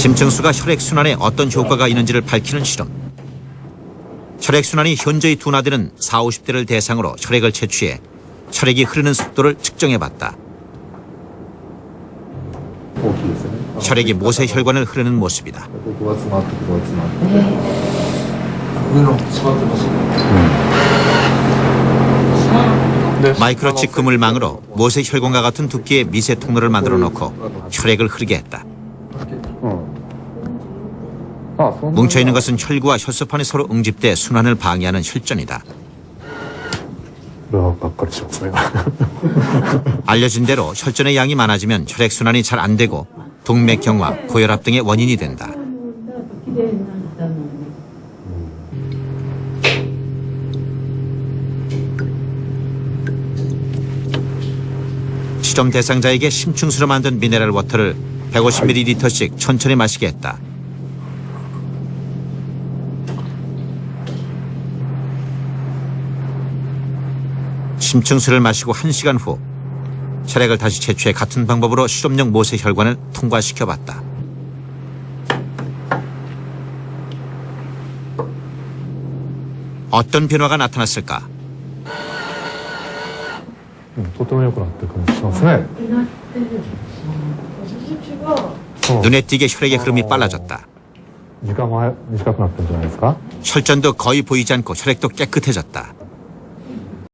심층수가 혈액순환에 어떤 효과가 있는지를 밝히는 실험. 혈액순환이 현저히 둔화되는 4, 50대를 대상으로 혈액을 채취해 혈액이 흐르는 속도를 측정해봤다. 혈액이 모세 혈관을 흐르는 모습이다. 네. 마이크로칩 그물망으로 모세 혈관과 같은 두께의 미세 통로를 만들어 놓고 혈액을 흐르게 했다. 뭉쳐있는 것은 혈구와 혈소판이 서로 응집돼 순환을 방해하는 혈전이다. 뭐, 알려진 대로 혈전의 양이 많아지면 혈액순환이 잘 안 되고 동맥경화, 고혈압 등의 원인이 된다. 시점 대상자에게 심층수로 만든 미네랄 워터를 150ml씩 천천히 마시게 했다. 심층수를 마시고 1시간 후 혈액을 다시 채취해 같은 방법으로 실험용 모세 혈관을 통과시켜 봤다. 어떤 변화가 나타났을까? うんとても良くなってる感じしますねなってる。私は。そう 눈에 띄게 혈액의 흐름이 빨라졌다. 時間も早短くなってるんじゃないですか 혈전도 거의 보이지 않고 혈액도 깨끗해졌다.